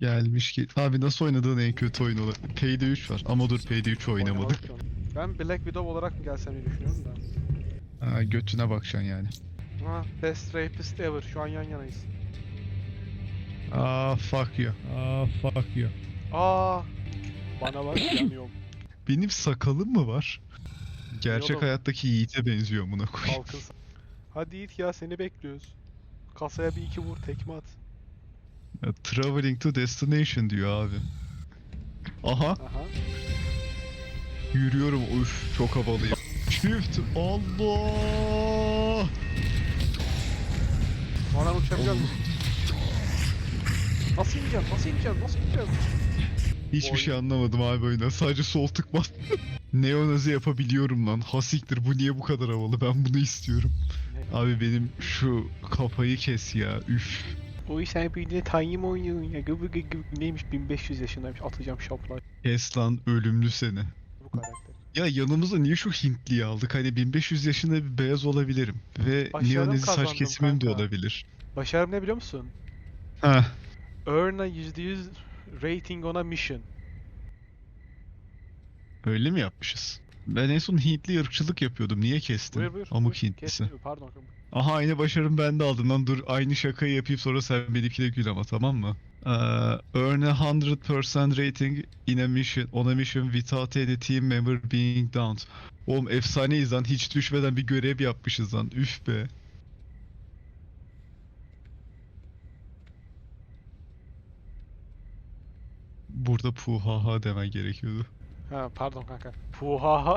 Gelmiş ki. Abi nasıl oynadığın en kötü oyun olur? Payday 3 var ama dur Payday 3 oynamadık. Ben Black Widow olarak mı gelsem diye düşünüyorum da. Ha, götüne bakacaksın yani. Ha, Best Rapist Ever. Şu an yan yanayız. Aa fuck you. Aa fuck you. Aa, bana bak yanıyorum. Benim sakalım mı var? Gerçek Oğlum. hayattaki Yiğit'e benziyor buna koy. Halkın sa- Hadi Yiğit ya seni bekliyoruz. Kasaya bir iki vur tekme at. Traveling to destination diyor abi. Aha Aha. yürüyorum. Uf çok havalıyım. Shift Allah. Oradan uçabileceğim. Nasıl ineceğim? Nasıl ineceğim? Nasıl ineceğim? Hiçbir Oy. şey anlamadım abi oyuna. Sadece sol tık bas. Neonazi yapabiliyorum lan. Hasiktir bu niye bu kadar havalı? Ben bunu istiyorum. Abi benim şu kafayı kes ya. Üf. O sen bir mi oynuyorsun ya? Gıbı gıbı gıbı. Neymiş 1500 yaşındaymış atacağım şapla Kes lan ölümlü seni. bu karakter. Ya yanımıza niye şu Hintliyi aldık? Hani 1500 yaşında bir beyaz olabilirim. Ve Başarım neonazi saç kazandım kesimim de kanka. olabilir. Başarım ne biliyor musun? Ha. Earn a %100 rating on a mission. Öyle mi yapmışız? Ben en son Hintli ırkçılık yapıyordum. Niye kestin? Buyur buyur. Amık buyur. Hintlisi. Pardon. Aha aynı başarım ben de aldım lan. Dur aynı şakayı yapayım sonra sen benimkine gül ama tamam mı? Ee, earn a 100% rating in a mission, on a mission without any team member being downed. Oğlum efsaneyiz lan. Hiç düşmeden bir görev yapmışız lan. Üf be. Burada puhaha demen gerekiyordu. Ha pardon kanka. Puhaha.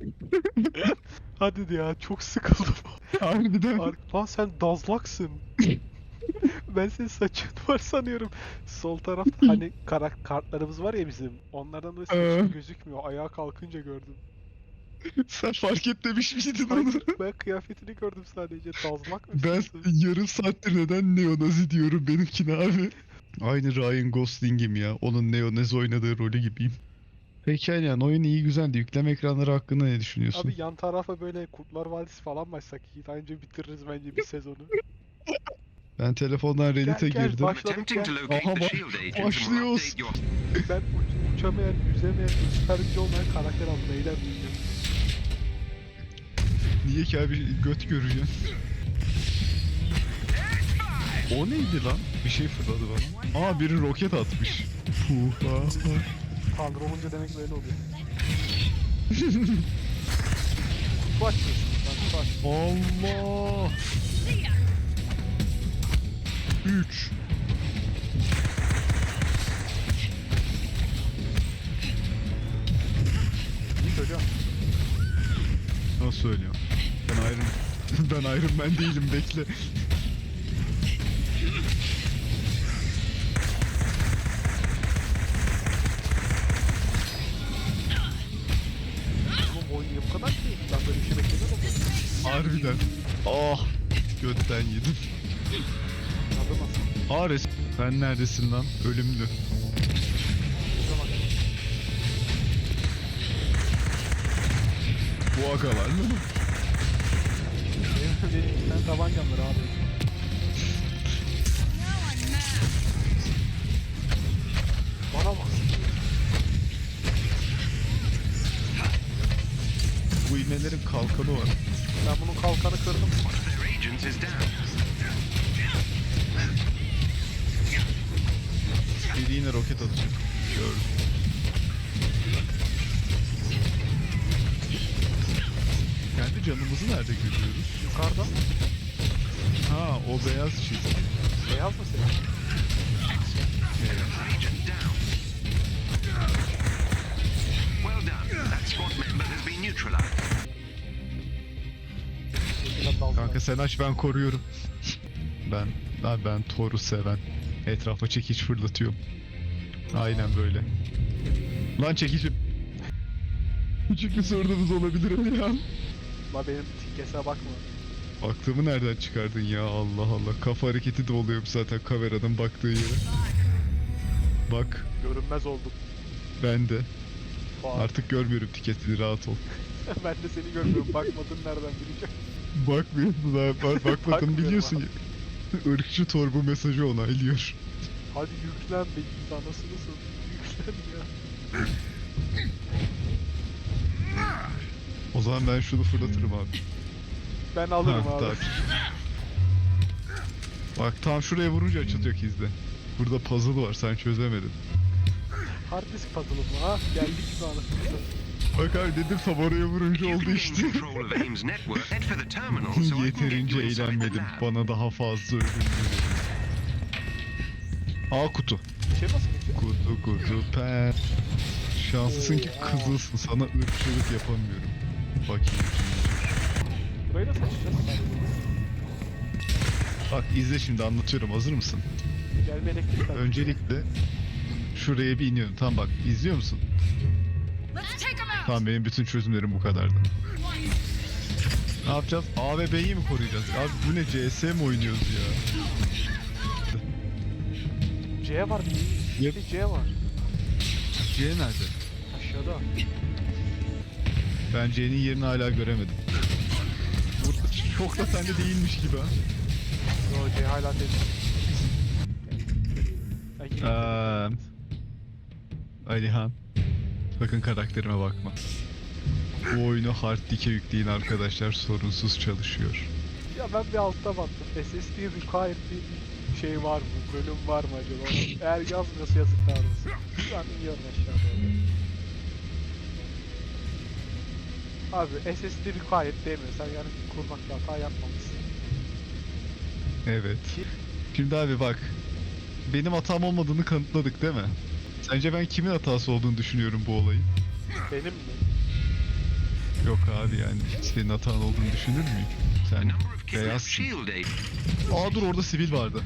Hadi de ya çok sıkıldım. Harbiden. Ar- Lan sen dazlaksın. ben senin saçın var sanıyorum. Sol tarafta hani kara kartlarımız var ya bizim. Onlardan da Ee. saçın gözükmüyor. Ayağa kalkınca gördüm. Sen fark etmemiş miydin onu? Ben kıyafetini gördüm sadece. Dazlak mısın Ben yarım saattir neden neonazi diyorum benimkine abi. Aynı Ryan Gosling'im ya. Onun neonazi oynadığı rolü gibiyim. Peki yani oyun iyi güzeldi. Yükleme ekranları hakkında ne düşünüyorsun? Abi yan tarafa böyle Kurtlar Vadisi falan açsak iyi. Önce bitiririz bence bir sezonu. Ben telefondan Reddit'e gel, girdim. baş- Attempting to locate Aha, the bak- shield agent will başlıyoruz. update your Ben uç- uçamayan, yüzemeyen, süper gücü olmayan karakter aldım. Neyden bilmiyorum. Niye ki abi göt görüyorsun? O neydi lan? Bir şey fırladı bana. Aa biri roket atmış. Puha. Tanrı olunca demek böyle oluyor. Kutu aç. Allah. 3 İyi söylüyorum. Nasıl söylüyor? Ben Iron ben Iron Man değilim bekle. Harbiden. Ah götten yedim. Adı nasıl? Ares sen neredesin lan? Ölümlü. Bu agalar mı? Benim, benim iki tane tabancam var abi. Bana bak. Bu iğnelerin kalkanı var. Ben bunun kalkanı kırdım. Biri yine roket atacak. Gördüm. Kendi canımızı nerede görüyoruz? Yukarıda. Ha o beyaz çizgi. Beyaz mı senin? Well done. That squad member has been neutralized. Dalga. Kanka sen aç ben koruyorum. ben ben, ben Thor'u seven. Etrafa çekiç fırlatıyorum. Aynen böyle. Lan çekicim. Küçük bir sorunumuz olabilir mi ya? La benim tikese bakma. Baktığımı nereden çıkardın ya Allah Allah. Kafa hareketi de oluyorum zaten kameradan baktığı yere. Bak Görünmez oldum. ben de. Fuat. Artık görmüyorum tiketini rahat ol. ben de seni görmüyorum. Bakmadın nereden bileceğim. Bakmıyorsun daha bak, Bakmıyorum biliyorsun ya. Irkçı torbu mesajı onaylıyor. Hadi yüklen be git anasınısın. Yüklen ya. O zaman ben şunu fırlatırım abi. Ben alırım Ha, abi. Bak tam şuraya vurunca açılacak izle. Burada puzzle var sen çözemedin. Hard disk puzzle'ı mı ha? Geldik mi anasını Bak abi dedim tam oraya vurunca oldu işte. Yeterince eğlenmedim. Bana daha fazla ödül. Aa kutu. Şey? Kutu kutu pen. Şanslısın ki kızılsın. Sana ırkçılık yapamıyorum. Bakayım. Burayı açacağız? Bak izle şimdi anlatıyorum. Hazır mısın? Gel bir elektrik al. Öncelikle şuraya bir iniyorum. Tamam bak izliyor musun? Tamam benim bütün çözümlerim bu kadardı. Ne yapacağız? A ve B'yi mi koruyacağız? Abi bu ne CS mi oynuyoruz ya? C var bir. Yep. C var. C nerede? Aşağıda. Ben C'nin yerini hala göremedim. Burada çok da sende değilmiş gibi ha. Yo C hala değil. Ay, yine- Alihan. Sakın karakterime bakma. Bu oyunu hard dike yükleyin arkadaşlar sorunsuz çalışıyor. Ya ben bir altta baktım. SSD required bir şey var mı? Bölüm var mı acaba? Eğer yazmıyorsa yazıklar olsun. Şu an iniyorum doğru. Abi SSD required demiyorsan yani kurmakta hata yapmamışsın. Evet. Şimdi abi bak. Benim hatam olmadığını kanıtladık değil mi? Sence ben kimin hatası olduğunu düşünüyorum bu olayın? Benim mi? Yok abi yani senin hatan olduğunu düşünür müyüm? Sen beyazsın. Aa dur orada sivil vardı.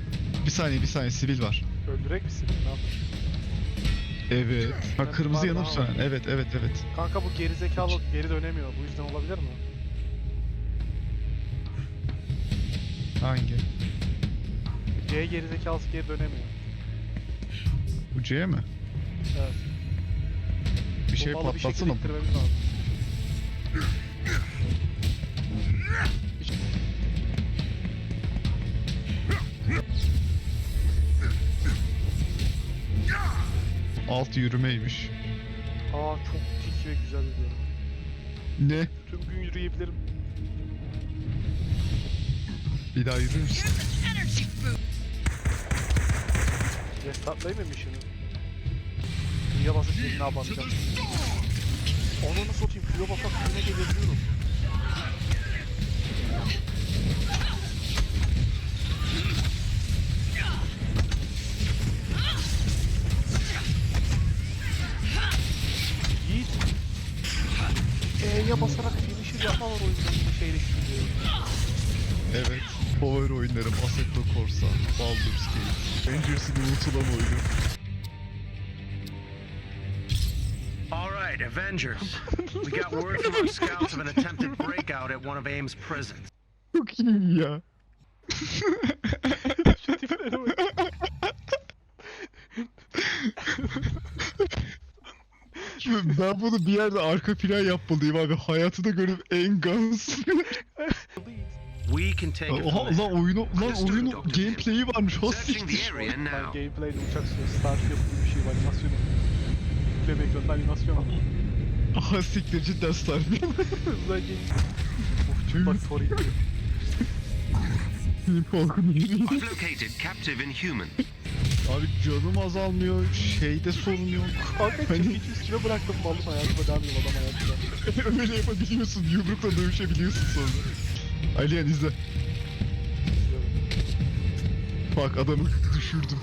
Bir saniye bir saniye sivil var. Öldürek misin? Ne yapayım? Evet. Ha kırmızı yanıp sönen. Evet evet evet. Kanka bu gerizekalı geri dönemiyor. Bu yüzden olabilir mi? Hangi? C gerizekalısı geri dönemiyor. Bu C mi? Evet. Bir şey Bombalı bir şekilde patlatsana. ittirmemiz lazım. Alt yürümeymiş. Aa çok tik ve güzel bir bölüm. Ne? Tüm gün yürüyebilirim. Bir daha yürür müsün? Restartlayayım mı mission'ı? Q'ya basıp yerine abanacağım. Onu nasıl satayım? Q'ya basıp yerine gelebiliyorum. Yiğit. E'ye basarak finisher yapma var o yüzden bu şeyle gidiyor. Evet. Favori oyunlarım Assetto Corsa, Baldur's Gate, Rangers'ın unutulan oyunu. Avengers. We got word from our scouts of an attempted breakout at one of AIM's prisons. Çok iyi ya. Şu tiplere bak. ben bunu bir yerde arka plan yapmalıyım abi. Hayatında görüp en gans. We can take it Oha from lan oyunu lan oyunun gameplay'i varmış. Ha Searching the siktir. area Ben now. gameplay'de uçak sürüyor, Starship gibi bir şey var, animasyon. Yükleme ekranında animasyon var. Aha siktir cidden Starfield. Hızla soru gidiyor. Benim korkum yürüyor. I've located captive Inhuman. Abi canım azalmıyor. Şeyde sorun yok. Kanka Hani- çekici üstüne bıraktım malım hayatıma devam ediyorum adam hayatına. Öyle yapabiliyorsun. Yumrukla dövüşebiliyorsun sonra. Aliyan izle. Bak adamı düşürdüm.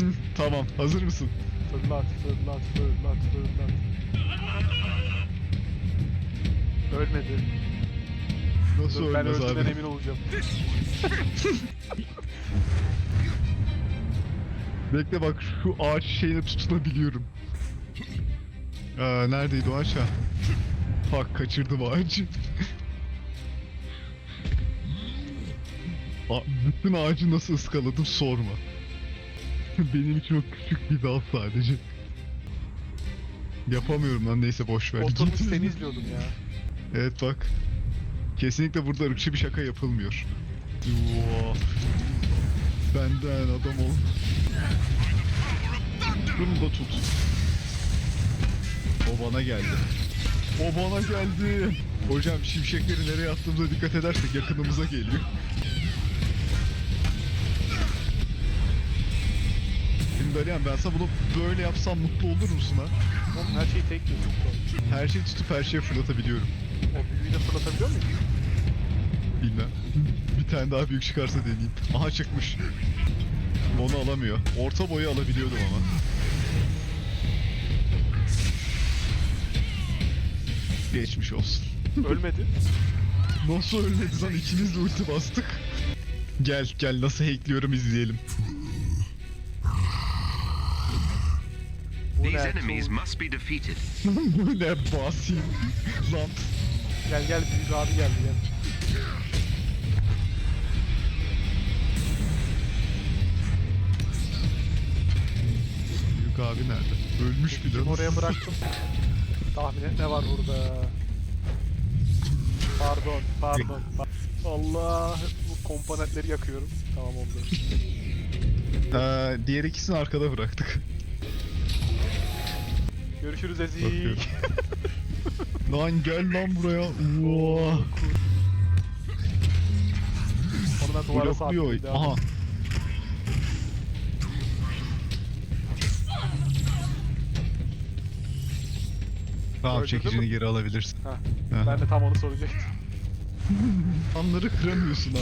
Hı, tamam hazır mısın? Fırlat, fırlat, fırlat, fırlat. Ölmedi. Nasıl Dur, ben ölmez abi? emin olacağım. Bekle bak şu ağaç şeyine tutunabiliyorum. Aa, neredeydi o ağaç ha? Bak kaçırdım ağacı. A- bütün ağacı nasıl ıskaladım sorma. Benim için o küçük bir dal sadece. Yapamıyorum lan neyse boş ver. Oturmuş Git. seni izliyordum ya. Evet bak. Kesinlikle burada ırkçı bir şaka yapılmıyor. Benden adam ol. Bunu da tut. O bana geldi. O bana geldi. Hocam şimşekleri nereye attığımıza dikkat edersek yakınımıza geliyor. Alihan ben sana bunu böyle yapsam mutlu olur musun ha? Oğlum her şeyi tek diyorsun. Her şeyi tutup her şeyi fırlatabiliyorum. O büyüyü de fırlatabiliyor muyum? Bilmem. Bir tane daha büyük çıkarsa deneyeyim. Aha çıkmış. Onu alamıyor. Orta boyu alabiliyordum ama. Geçmiş olsun. Ölmedi. Nasıl ölmedi lan ikimiz de ulti bastık. Gel gel nasıl hackliyorum izleyelim. These ne? enemies must be defeated. Bu ne basil. Lan. Gel gel büyük abi geldi gel. Büyük abi nerede? Ölmüş bile. Oraya bıraktım. Tahmin et ne var burada? Pardon, pardon. pa- Allah, bu komponentleri yakıyorum. Tamam oldu. Ee, diğer ikisini arkada bıraktık. Görüşürüz Ezik. Lan gel lan buraya. Uaa. Onu ben duvara Blokluyor. Aha. Tamam Öldürdün çekicini mü? geri alabilirsin. Ha, Aha. ben de tam onu soracaktım. Anları kıramıyorsun abi.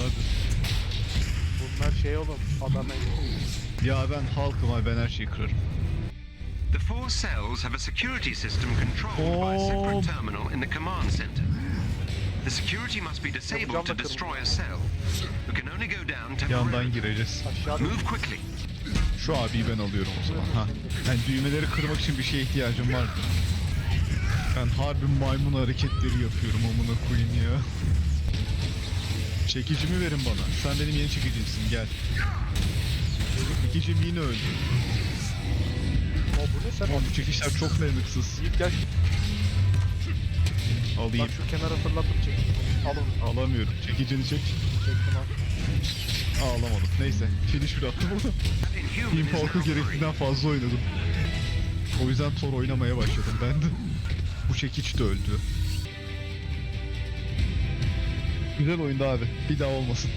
Bunlar şey oğlum, adam Ya ben halkım abi ben her şeyi kırarım. The four cells have a security system controlled by a Oh. separate terminal in the command center. The security must be disabled to destroy a cell. We can only go down Yandan temporarily. gireceğiz. Move quickly. Şu abiyi ben alıyorum o zaman. Ha. Yani düğmeleri kırmak için bir şeye ihtiyacım var. Ben harbi maymun hareketleri yapıyorum amına koyayım ya. Çekicimi verin bana. Sen benim yeni çekicimsin gel. Çekicim yine öldü. O bu ne sen? Ama bu çekişler çok dayanıksız. Yiğit gel. Alayım. Bak şu kenara fırlattım çek. Al onu. Alamıyorum. Çekicini çek. Çektim al. Aa, alamadım. Neyse. Finish bir attım onu. Inhuman Team free. gerektiğinden fazla oynadım. O yüzden Thor oynamaya başladım ben de. Bu çekiç de öldü. Güzel oyundu abi. Bir daha olmasın.